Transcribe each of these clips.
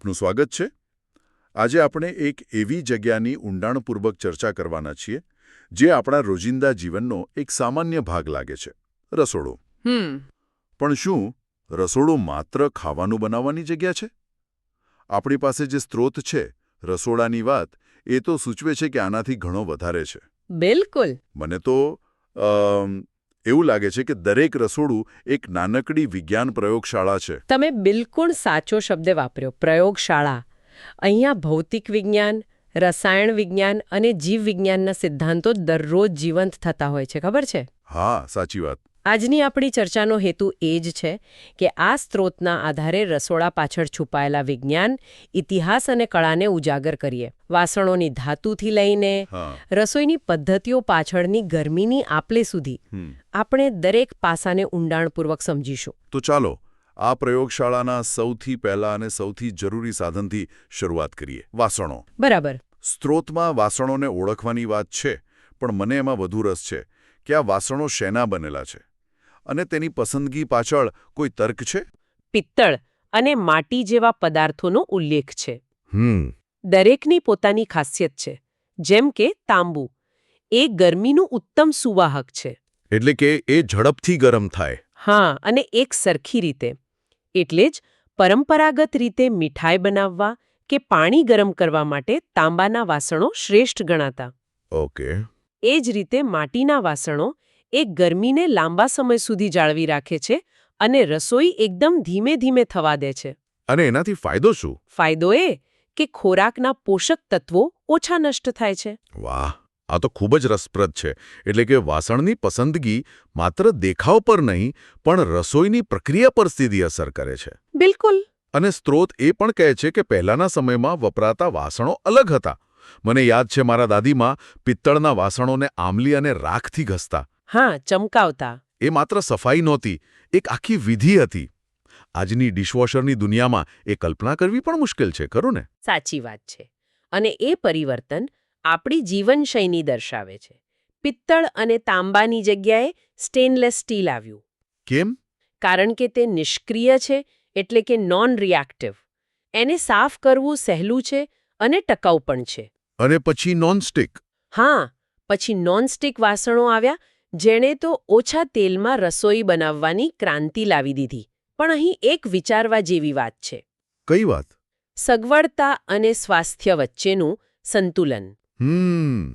આપનું સ્વાગત છે. આજે આપણે એક એવી જગ્યાની ઊંડાણપૂર્વક ચર્ચા કરવાના છીએ જે આપણા રોજિંદા જીવનનો એક સામાન્ય ભાગ લાગે છે રસોડું. પણ શું રસોડું માત્ર ખાવાનું બનાવવાની જગ્યા છે? આપણી પાસે જે સ્ત્રોત છે રસોડાની વાત એ તો સૂચવે છે કે આનાથી ઘણો વધારે છે. બિલકુલ. મને તો એવું લાગે છે કે દરેક રસોડું એક નાનકડી વિજ્ઞાન પ્રયોગશાળા છે. તમે બિલકુલ સાચો શબ્દ વાપર્યો પ્રયોગશાળા. અહીંયા ભૌતિક વિજ્ઞાન રસાયણ વિજ્ઞાન અને જીવ વિજ્ઞાનના સિદ્ધાંતો દરરોજ જીવંત થતા હોય છે ખબર છે? હા સાચી વાત. આજની આપણી ચર્ચાનો હેતુ એ જ છે કે આ સ્ત્રોતના આધારે રસોડા પાછળ છુપાયેલા વિજ્ઞાન ઇતિહાસ અને કળાને ઉજાગર કરીએ. વાસણોની ધાતુથી લઈને રસોઈની પદ્ધતિઓ પાછળની ગરમીની આપલે સુધી આપણે દરેક પાસાને ઊંડાણપૂર્વક સમજીશું. તો ચાલો આ પ્રયોગશાળાના સૌથી પહેલા અને સૌથી જરૂરી સાધનથી શરૂઆત કરીએ. વાસણો. બરાબર. સ્ત્રોતમાં વાસણોને ઓળખવાની વાત છે પણ મને એમાં વધુ રસ છે કે આ વાસણો શેના બનેલા છે? અને તેની પસંદગી પાછળ કોઈ તર્ક છે? પિત્તળ અને માટી જેવા પદાર્થોનો ઉલ્લેખ છે. હમ. દરેકની પોતાની ખાસિયત છે જેમ કે તાંબુ. એ ગરમીનું ઉત્તમ સુવાહક છે. એટલે કે એ ઝડપથી ગરમ થાય. હા અને એક સરખી રીતે. એટલે જ પરંપરાગત રીતે મીઠાઈ બનાવવા કે પાણી ગરમ કરવા માટે તાંબાના વાસણો શ્રેષ્ઠ ગણાતા. ઓકે. એ જ રીતે માટીના વાસણો એ ગરમીને લાંબા સમય સુધી જાળવી રાખે છે અને રસોઈ એકદમ ધીમે ધીમે થવા દે છે. અને એનાથી ફાયદો શું? ફાયદો એ કે ખોરાકના પોષક તત્વો ઓછા નષ્ટ થાય છે. વાહ! આ તો ખૂબ જ રસપ્રદ છે. એટલે કે વાસણની પસંદગી માત્ર દેખાવ પર નહીં પણ રસોઈની પ્રક્રિયા પર સીધી અસર કરે છે. બિલકુલ. અને સ્ત્રોત એ પણ કહે છે કે પહેલાના સમયમાં વપરાતા વાસણો અલગ હતા. મને યાદ છે મારા દાદીમાં પિત્તળના વાસણોને આમલી અને રાખથી ઘસતા. હા ચમકાવતા. એ માત્ર સફાઈ નહોતી એક આખી વિધિ હતી. આજની ડિશવોશરની દુનિયામાં એ કલ્પના કરવી પણ મુશ્કેલ છે ખરું ને? સાચી વાત છે. અને એ પરિવર્તન આપણી જીવનશૈલી દર્શાવે છે. પિત્તળ અને તાંબાની જગ્યાએ સ્ટેનલેસ સ્ટીલ આવ્યું. કેમ? કારણ કે તે નિષ્ક્રિય છે એટલે કે નોન રિએક્ટિવ એને સાફ કરવું સહેલું છે અને ટકાઉ પણ છે. અને પછી નોનસ્ટિક હા પછી નોનસ્ટિક વાસણો આવ્યા જેણે તો ઓછા તેલમાં રસોઈ બનાવવાની ક્રાંતિ લાવી દીધી પણ અહીં એક વિચારવા જેવી વાત છે. કઈ વાત? સગવડતા અને સ્વાસ્થ્ય વચ્ચેનું સંતુલન. હમ.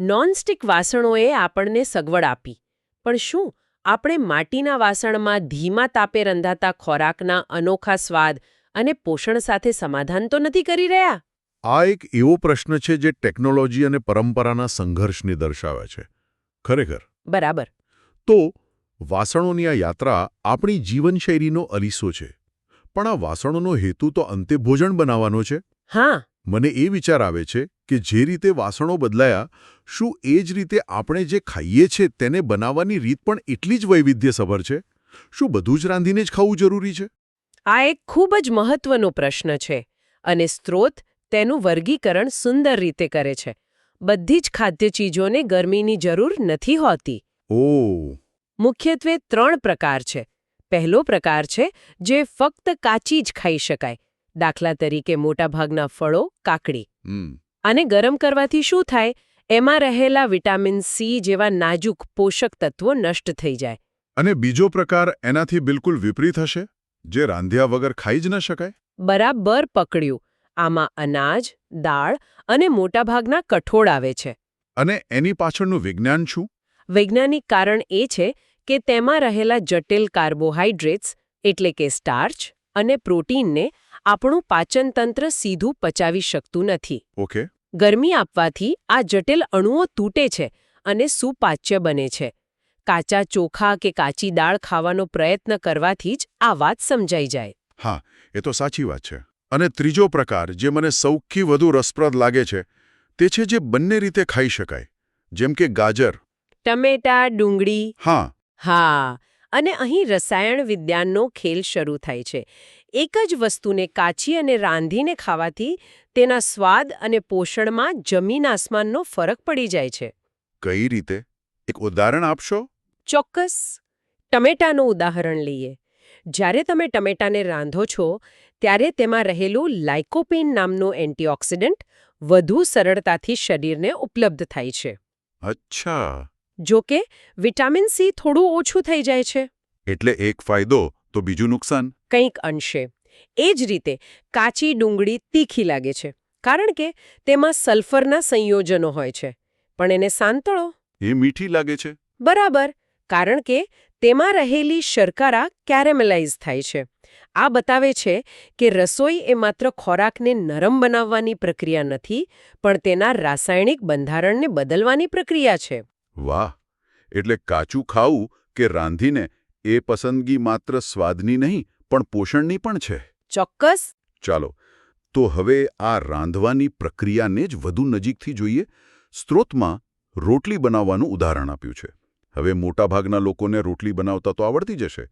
નોનસ્ટિક વાસણોએ આપણને સગવડ આપી પણ શું આપણે માટીના વાસણમાં ધીમા તાપે રંધાતા ખોરાકના અનોખા સ્વાદ અને પોષણ સાથે સમાધાન તો નથી કરી રહ્યા? આ એક એવો પ્રશ્ન છે જે ટેકનોલોજી અને પરંપરાના સંઘર્ષને દર્શાવે છે. ખરેખર. બરાબર. તો વાસણોની આ યાત્રા આપણી જીવનશૈલીનો અરીસો છે. પણ આ વાસણોનો હેતુ તો અંતે ભોજન બનાવવાનો છે. હા. મને એ વિચાર આવે છે કે જે રીતે વાસણો બદલાયા શું એ જ રીતે આપણે જે ખાઈએ છે તેને બનાવવાની રીત પણ એટલી જ વૈવિધ્યસભર છે? શું બધું જ રાંધીને જ ખાવું જરૂરી છે? આ એક ખૂબ જ મહત્વનો પ્રશ્ન છે અને સ્ત્રોત તેનું વર્ગીકરણ સુંદર રીતે કરે છે. બધી જ ખાદ્ય ચીજોને ગરમીની જરૂર નથી હોતી. ઓ. મુખ્યત્વે ત્રણ પ્રકાર છે. પહેલો પ્રકાર છે જે ફક્ત કાચી જ ખાઈ શકાય. દાખલા તરીકે મોટાભાગના ફળો કાકડી. આને ગરમ કરવાથી શું થાય? એમાં રહેલા વિટામિન સી જેવા નાજુક પોષક તત્વો નષ્ટ થઈ જાય. અને બીજો પ્રકાર એનાથી બિલકુલ વિપરીત હશે જે રાંધ્યા વગર ખાઈ જ ન શકાય? બરાબર પકડ્યું. આમાં અનાજ દાળ અને મોટાભાગના કઠોળ આવે છે. અને એની પાછળનું વિજ્ઞાન શું? વૈજ્ઞાનિક કારણ એ છે કે તેમાં રહેલા જટિલ કાર્બોહાઈડ્રેટ્સ એટલે કે સ્ટાર્ચ અને પ્રોટીનને આપણું પાચનતંત્ર સીધું પચાવી શકતું નથી. ઓકે. ગરમી આપવાથી આ જટિલ અણુઓ તૂટે છે અને સુપાચ્ય બને છે. કાચા ચોખા કે કાચી દાળ ખાવાનો પ્રયત્ન કરવાથી જ આ વાત સમજાઈ જાય. હા એ તો સાચી વાત છે. અને ત્રીજો પ્રકાર જે મને સૌથી વધુ રસપ્રદ લાગે છે તે છે જે બંને રીતે ખાઈ શકાય. જેમ કે ગાજર. ટમેટા ડુંગળી. હા. હા. અને અહીં રસાયણ વિજ્ઞાનનો ખેલ શરૂ થાય છે. એક જ વસ્તુને કાચી અને રાંધીને ખાવાથી તેના સ્વાદ અને પોષણમાં જમીન આસમાનનો ફરક પડી જાય છે. કઈ રીતે? એક ઉદાહરણ આપશો? ચોક્કસ. ટમેટાનું ઉદાહરણ લઈએ. જ્યારે તમે ટમેટાને રાંધો છો ત્યારે તેમાં રહેલું લાઇકોપીન નામનું એન્ટીઓક્સિડન્ટ વધુ સરળતાથી શરીરને ઉપલબ્ધ થાય છે. અચ્છા. જો કે વિટામિન સી થોડું ઓછું થઈ જાય છે. એટલે એક ફાયદો તો બીજું નુકસાન? કંઈક અંશે. એ જ રીતે કાચી ડુંગળી તીખી લાગે છે કારણ કે તેમાં સલ્ફરના સંયોજનો હોય છે. પણ એને સાંતળો. એ મીઠી લાગે છે? બરાબર. કારણ કે તેમાં રહેલી શર્કરા કેરેમેલાઇઝ થાય છે. આ બતાવે છે કે રસોઈ એ માત્ર ખોરાકને નરમ બનાવવાની પ્રક્રિયા નથી પણ તેના રાસાયણિક બંધારણને બદલવાની પ્રક્રિયા છે. વાહ! એટલે કાચું ખાવું કે રાંધીને એ પસંદગી માત્ર સ્વાદની નહીં પણ પોષણની પણ છે. ચોક્કસ. ચાલો તો હવે આ રાંધવાની પ્રક્રિયાને જ વધુ નજીકથી જોઈએ. સ્ત્રોતમાં રોટલી બનાવવાનું ઉદાહરણ આપ્યું છે. હવે મોટાભાગના લોકોને રોટલી બનાવતા તો આવડતી જશે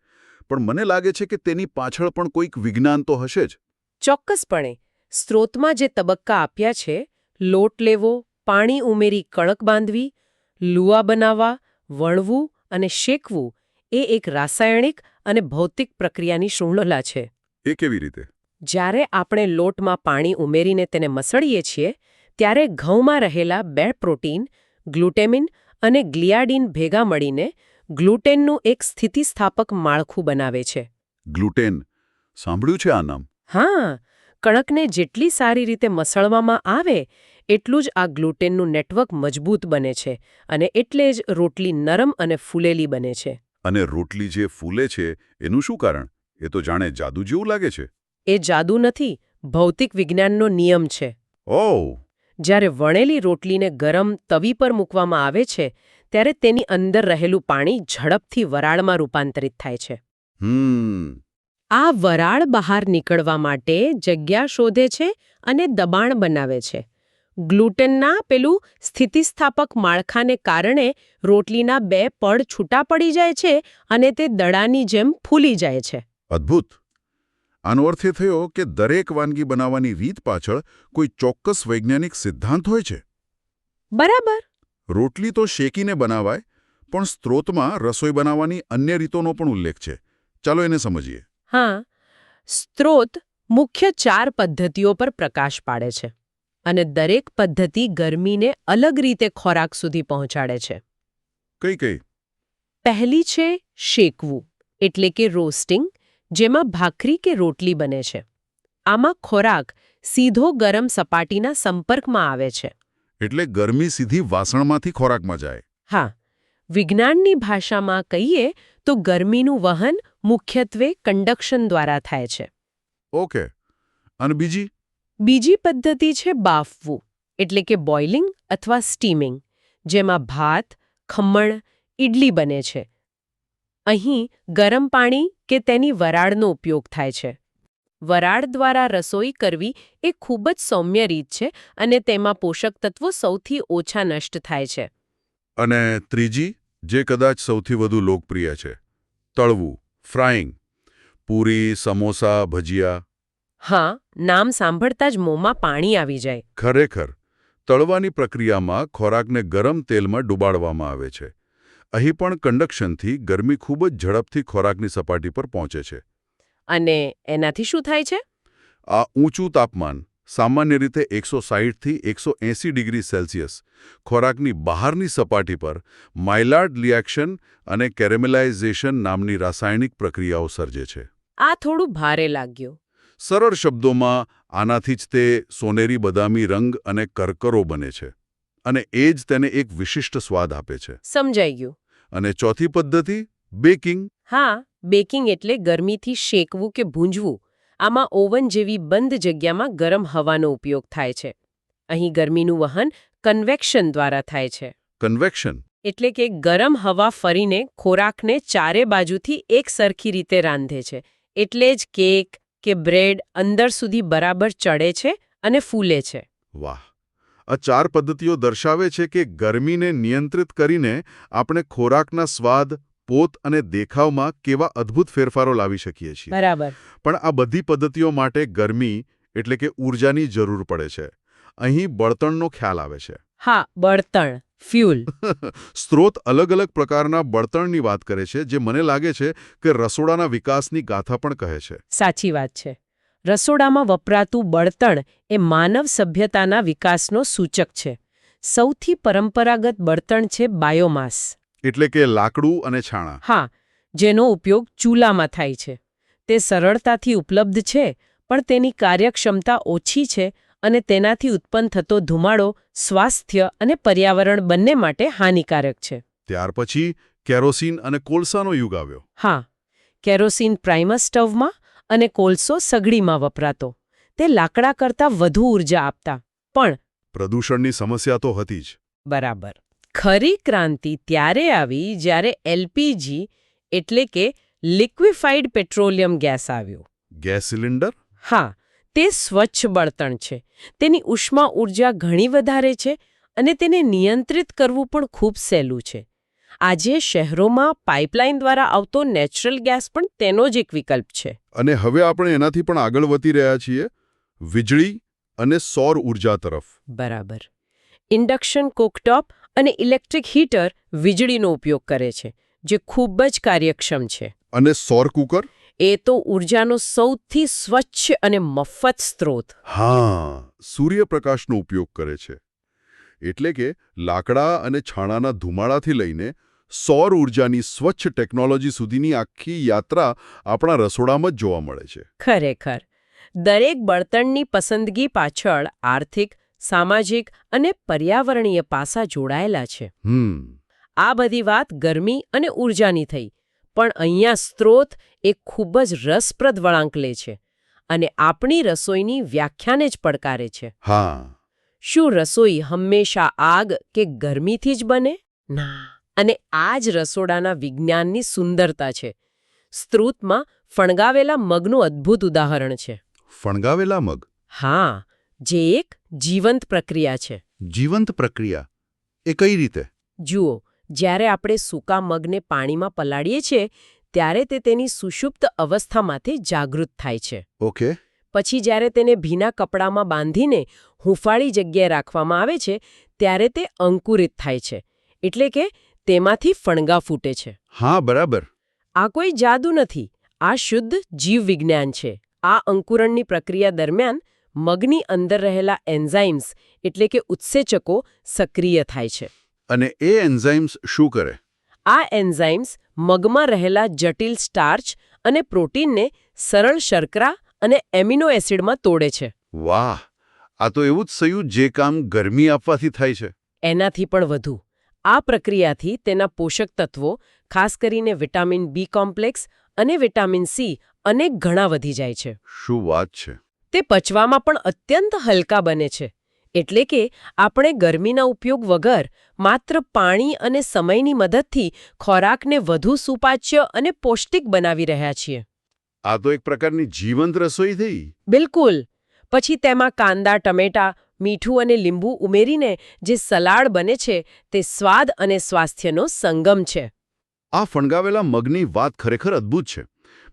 પણ મને લાગે છે કે તેની પાછળ પણ કોઈક વિજ્ઞાન તો હશે જ. ચોક્કસપણે. સ્ત્રોતમાં જે તબક્કા આપ્યા છે લોટ લેવો પાણી ઉમેરી કણક બાંધવી લુઆ બનાવવા વણવું અને શેકવું એ એક રાસાયણિક અને ભૌતિક પ્રક્રિયાની શૃંખલા છે. એ કેવી રીતે? જ્યારે આપણે લોટમાં પાણી ઉમેરીને તેને મસળીએ છીએ ત્યારે ઘઉંમાં રહેલા બે પ્રોટીન ગ્લુટેમિન અને ગ્લિયાડિન ભેગા મળીને ગ્લુટેનનું એક સ્થિતિસ્થાપક માળખું બનાવે છે. ગ્લુટેન? સાંભળ્યું છે આ નામ? હા કણકને જેટલી સારી રીતે મસળવામાં આવે એટલું જ આ ગ્લુટેનનું નેટવર્ક મજબૂત બને છે અને એટલે જ રોટલી નરમ અને ફૂલેલી બને છે. અને રોટલી જે ફૂલે છે એનું શું કારણ? એ તો જાણે જાદુ જેવું લાગે છે. એ જાદુ નથી ભૌતિક વિજ્ઞાનનો નિયમ છે. ઓહ! જ્યારે વણેલી રોટલીને ગરમ તવી પર મૂકવામાં આવે છે ત્યારે તેની અંદર રહેલું પાણી ઝડપથી વરાળમાં રૂપાંતરિત થાય છે. આ વરાળ બહાર નીકળવા માટે જગ્યા શોધે છે અને દબાણ બનાવે છે. ગ્લુટેનના પેલું સ્થિતિસ્થાપક માળખાને કારણે રોટલીના બે પડ છૂટા પડી જાય છે અને તે દડાની જેમ ફૂલી જાય છે. અદ્ભુત. આનો અર્થ એ થયો કે દરેક વાનગી બનાવવાની રીત પાછળ કોઈ ચોક્કસ વૈજ્ઞાનિક સિદ્ધાંત હોય છે. બરાબર. રોટલી તો શેકીને બનાવાય પણ સ્ત્રોતમાં રસોઈ બનાવવાની અન્ય રીતોનો પણ ઉલ્લેખ છે. ચાલો એને સમજીએ. હા. સ્ત્રોત મુખ્ય ચાર પદ્ધતિઓ પર પ્રકાશ પાડે છે અને દરેક પદ્ધતિ ગરમીને અલગ રીતે ખોરાક સુધી પહોંચાડે છે. કઈ કઈ? પહેલી છે શેકવું એટલે કે રોસ્ટિંગ જેમાં ભાખરી કે રોટલી બને છે. આમાં ખોરાક સીધો ગરમ સપાટીના સંપર્કમાં આવે છે. એટલે ગરમી સીધી વાસણમાંથી ખોરાકમાં જાય. હા વિજ્ઞાનની ભાષામાં કહીએ તો ગરમીનું વહન મુખ્યત્વે કંડક્શન દ્વારા થાય છે. ઓકે અને બીજી? બીજી પદ્ધતિ છે બાફવું એટલે કે બોઇલિંગ અથવા સ્ટીમિંગ જેમાં ભાત ખમણ ઇડલી બને છે અહીં ગરમ પાણી કે તેની વરાળનો ઉપયોગ થાય છે. વરાળ દ્વારા રસોઈ કરવી એ ખૂબ જ સૌમ્ય રીત છે અને તેમાં પોષક તત્વો સૌથી ઓછા નષ્ટ થાય છે. અને ત્રીજી જે કદાચ સૌથી વધુ લોકપ્રિય છે તળવું ફ્રાઈંગ પૂરી સમોસા ભજીયા. હા નામ સાંભળતા જ મોંમાં પાણી આવી જાય. ખરેખર તળવાની પ્રક્રિયામાં ખોરાકને ગરમ તેલમાં ડુબાડવામાં આવે છે. અહીં પણ કન્ડક્શનથી ગરમી ખૂબ જ ઝડપથી ખોરાકની સપાટી પર પહોંચે છે. અને એનાથી શું થાય છે? આ ઊંચું તાપમાન સામાન્ય રીતે એકસો સાહીઠથી એકસો એંસી ડિગ્રી સેલ્સિયસ ખોરાકની બહારની સપાટી પર માઇલાર્ડ રિએક્શન અને કેરેમેલાઇઝેશન નામની રાસાયણિક પ્રક્રિયાઓ સર્જે છે. આ થોડું ભારે લાગ્યું. સરળ શબ્દોમાં આનાથી જ તે સોનેરી બદામી રંગ અને કરકરો બને છે. અને એ જ તેને એક વિશિષ્ટ સ્વાદ આપે છે. સમજાઈ ગયું. અને ચોથી પદ્ધતિ બેકિંગ. હા બેકિંગ એટલે ગરમીથી શેકવું કે ભૂંજવું. આમાં ઓવન જેવી બંધ જગ્યામાં ગરમ હવાનો ઉપયોગ થાય છે. અહીં ગરમીનું વહન કન્વેક્શન દ્વારા થાય છે. કન્વેક્શન. એટલે કે ગરમ હવા ફરીને ખોરાકને ચારે બાજુથી એક સરખી રીતે રાંધે છે. એટલે જ કેક કે બ્રેડ અંદર સુધી બરાબર ચડે છે અને ફૂલે છે. વાહ. આ ચાર પદ્ધતિઓ દર્શાવે છે કે ગરમીને નિયંત્રિત કરીને આપણે ખોરાકના સ્વાદ પોત અને દેખાવમાં કેવા અદ્ભુત ફેરફારો લાવી શકીએ છીએ. બરાબર. પણ આ બધી પદ્ધતિઓ માટે ગરમી એટલે કે ઊર્જાની જરૂર પડે છે. અહીં બળતણનો ખ્યાલ આવે છે. હા બળતણ ફ્યુલ. સ્ત્રોત અલગ અલગ પ્રકારના બળતણની વાત કરે છે જે મને લાગે છે કે રસોડાના વિકાસની ગાથા પણ કહે છે. સાચી વાત છે. રસોડામાં વપરાતું બળતણ એ માનવ સભ્યતાના વિકાસનો સૂચક છે. સૌથી પરંપરાગત બળતણ છે બાયોમાસ. એટલે કે લાકડું અને છાણા. હા જેનો ઉપયોગ ચૂલામાં થાય છે. તે સરળતાથી ઉપલબ્ધ છે પણ તેની કાર્યક્ષમતા ઓછી છે અને તેનાથી ઉત્પન્ન થતો ધુમાડો સ્વાસ્થ્ય અને પર્યાવરણ બંને માટે હાનિકારક છે. ત્યાર પછી કેરોસીન અને કોલસાનો યુગ આવ્યો. હા કેરોસીન પ્રાઇમર સ્ટવમાં અને કોલસો સગડીમાં વપરાતો. તે લાકડા કરતાં વધુ ઊર્જા આપતા. પણ પ્રદૂષણની સમસ્યા તો હતી જ. બરાબર. ખરી ક્રાંતિ ત્યારે આવી જ્યારે એલપીજી એટલે કે લિક્વિફાઈડ પેટ્રોલિયમ ગેસ આવ્યો. Gas cylinder? હા તે સ્વચ્છ બળતણ છે. તેની ઉષ્મા ઊર્જા ઘણી વધારે છે અને તેને નિયંત્રિત કરવું પણ ખૂબ સહેલું છે. આજે શહેરોમાં પાઇપલાઇન દ્વારા આવતો નેચરલ ગેસ પણ તેનો જ એક વિકલ્પ છે. અને હવે આપણે એનાથી પણ આગળ વધી રહ્યા છીએ વીજળી અને સૌર ઊર્જા તરફ. બરાબર. ઇન્ડક્શન કોકટોપ અને ઇલેક્ટ્રિક હીટર વીજળીનો ઉપયોગ કરે છે જે ખૂબ જ કાર્યક્ષમ છે. અને સૌર કુકર? એ તો ઊર્જાનો સૌથી સ્વચ્છ અને મફત સ્ત્રોત. હા સૂર્યપ્રકાશનો ઉપયોગ કરે છે. એટલે કે લાકડા અને છાણાના ધુમાડાથી લઈને સૌર ઊર્જાની સ્વચ્છ ટેકનોલોજી સુધીની આખી યાત્રા આપણા રસોડામાં જ જોવા મળે છે. ખરેખર. દરેક બળતણની પસંદગી પાછળ આર્થિક સામાજિક અને પર્યાવરણીય પાસા જોડાયેલા છે. આ બધી વાત ગરમી અને ઊર્જાની થઈ પણ અહીંયા સ્ત્રોત એ ખૂબ જ રસપ્રદ વળાંક લે છે અને આપણી રસોઈની વ્યાખ્યાને જ પડકારે છે. હા. શું રસોઈ હંમેશા આગ કે ગરમીથી જ બને? ના. અને આ જ રસોડાના વિજ્ઞાનની સુંદરતા છે. સ્ત્રોતમાં ફણગાવેલા મગનું અદ્ભુત ઉદાહરણ છે. ફણગાવેલા મગ? હા જે એક જીવંત પ્રક્રિયા છે. જીવંત પ્રક્રિયા? એ કઈ રીતે? જુઓ જ્યારે આપણે સૂકા મગને પાણીમાં પલાળીએ છીએ ત્યારે તે તેની સુષુપ્ત અવસ્થામાંથી જાગૃત થાય છે. ઓકે. પછી જ્યારે તેને ભીના કપડામાં બાંધીને હુંફાળી જગ્યાએ રાખવામાં આવે છે ત્યારે તે અંકુરિત થાય છે એટલે કે તેમાંથી ફણગા ફૂટે છે. હા બરાબર. આ કોઈ જાદુ નથી આ શુદ્ધ જીવવિજ્ઞાન છે. આ અંકુરણની પ્રક્રિયા દરમિયાન મગની અંદર રહેલા એન્ઝાઇમ્સ એટલે કે ઉત્સેચકો સક્રિય થાય છે. અને એ એન્ઝાઇમ્સ શું કરે? આ એન્ઝાઇમ્સ મગમાં રહેલા જટિલ સ્ટાર્ચ અને પ્રોટીનને સરળ શર્કરા અને એમિનો એસિડમાં તોડે છે. વાહ આ તો એવું જ સયું જે કામ ગરમી આપવાથી થાય છે. એનાથી પણ વધુ. આ પ્રક્રિયાથી તેના પોષક તત્વો ખાસ કરીને વિટામિન બી કોમ્પ્લેક્સ અને વિટામિન સી અનેક ઘણા વધી જાય છે. શું વાત છે? તે પચવામાં પણ અત્યંત હલકા બને છે. એટલે કે આપણે ગરમીના ઉપયોગ વગર માત્ર પાણી અને સમયની મદદથી ખોરાકને વધુ સુપાચ્ય અને પૌષ્ટિક બનાવી રહ્યા છીએ. આ તો એક પ્રકારની જીવંત રસોઈ થઈ. બિલકુલ. પછી તેમાં કાંદા ટમેટા મીઠું અને લીંબુ ઉમેરીને જે સલાડ બને છે તે સ્વાદ અને સ્વાસ્થ્યનો સંગમ છે. આ ફણગાવેલા મગની વાત ખરેખર અદ્ભુત છે.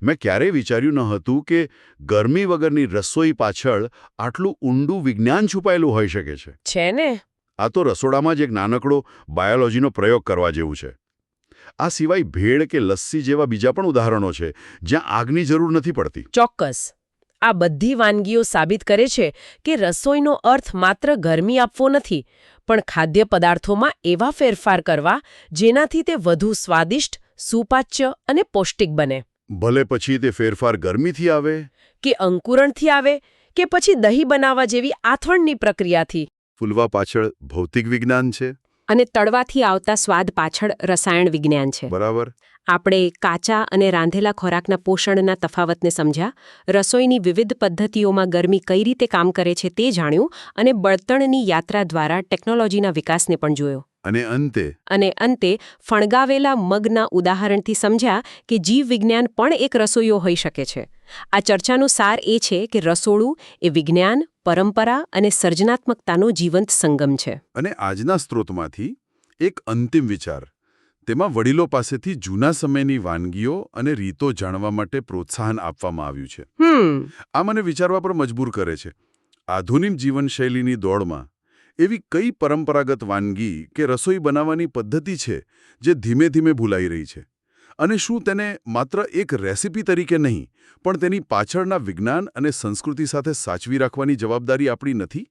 મેં ક્યારેય વિચાર્યું ન હતું કે ગરમી વગરની રસોઈ પાછળ આટલું ઊંડું વિજ્ઞાન છુપાયેલું હોઈ શકે છે. છે ને? આ તો રસોડામાં જ એક નાનકડો બાયોલોજીનો પ્રયોગ કરવા જેવું છે. આ સિવાય ભેળ કે લસ્સી જેવા બીજા પણ ઉદાહરણો છે જ્યાં આગની જરૂર નથી પડતી. ચોક્કસ. આ બધી વાનગીઓ સાબિત કરે છે કે રસોઈનો અર્થ માત્ર ગરમી આપવો નથી પણ ખાદ્ય પદાર્થોમાં એવા ફેરફાર કરવા જેનાથી તે વધુ સ્વાદિષ્ટ સુપાચ્ય અને પૌષ્ટિક બને. ભલે પછી તે ફેરફાર ગરમીથી આવે? કે અંકુરણથી આવે? કે પછી દહીં બનાવવા જેવી આથવણની પ્રક્રિયાથી? ફૂલવા પાછળ ભૌતિક વિજ્ઞાન છે? અને તળવાથી આવતા સ્વાદ પાછળ રસાયણ વિજ્ઞાન છે. બરાબર. આપણે કાચા અને રાંધેલા ખોરાકના પોષણના તફાવતને સમજ્યા. રસોઈની વિવિધ પદ્ધતિઓમાં ગરમી કઈ રીતે કામ કરે છે તે જાણ્યું અને બળતણની યાત્રા દ્વારા ટેકનોલોજીના વિકાસને પણ જોયો. અને અંતે? અને અંતે ફણગાવેલા મગના ઉદાહરણથી સમજ્યા કે જીવવિજ્ઞાન પણ એક રસોઈયો હોઈ શકે છે. આ ચર્ચાનો સાર એ છે કે રસોડું એ વિજ્ઞાન પરંપરા અને સર્જનાત્મકતાનો જીવંત સંગમ છે. અને આજના સ્ત્રોતમાંથી એક અંતિમ વિચાર. તેમાં વડીલો પાસેથી જૂના સમયની વાનગીઓ અને રીતો જાણવા માટે પ્રોત્સાહન આપવામાં આવ્યું છે. આ મને વિચારવા પર મજબૂર કરે છે. આધુનિક જીવનશૈલીની દોડમાં એવી કઈ પરંપરાગત વાનગી કે રસોઈ બનાવવાની પદ્ધતિ છે જે ધીમે ધીમે ભૂલાઈ રહી છે? અને શું તેને માત્ર એક રેસિપી તરીકે નહીં, પણ તેની પાછળના વિજ્ઞાન અને સંસ્કૃતિ સાથે સાચવી રાખવાની જવાબદારી આપણી નથી?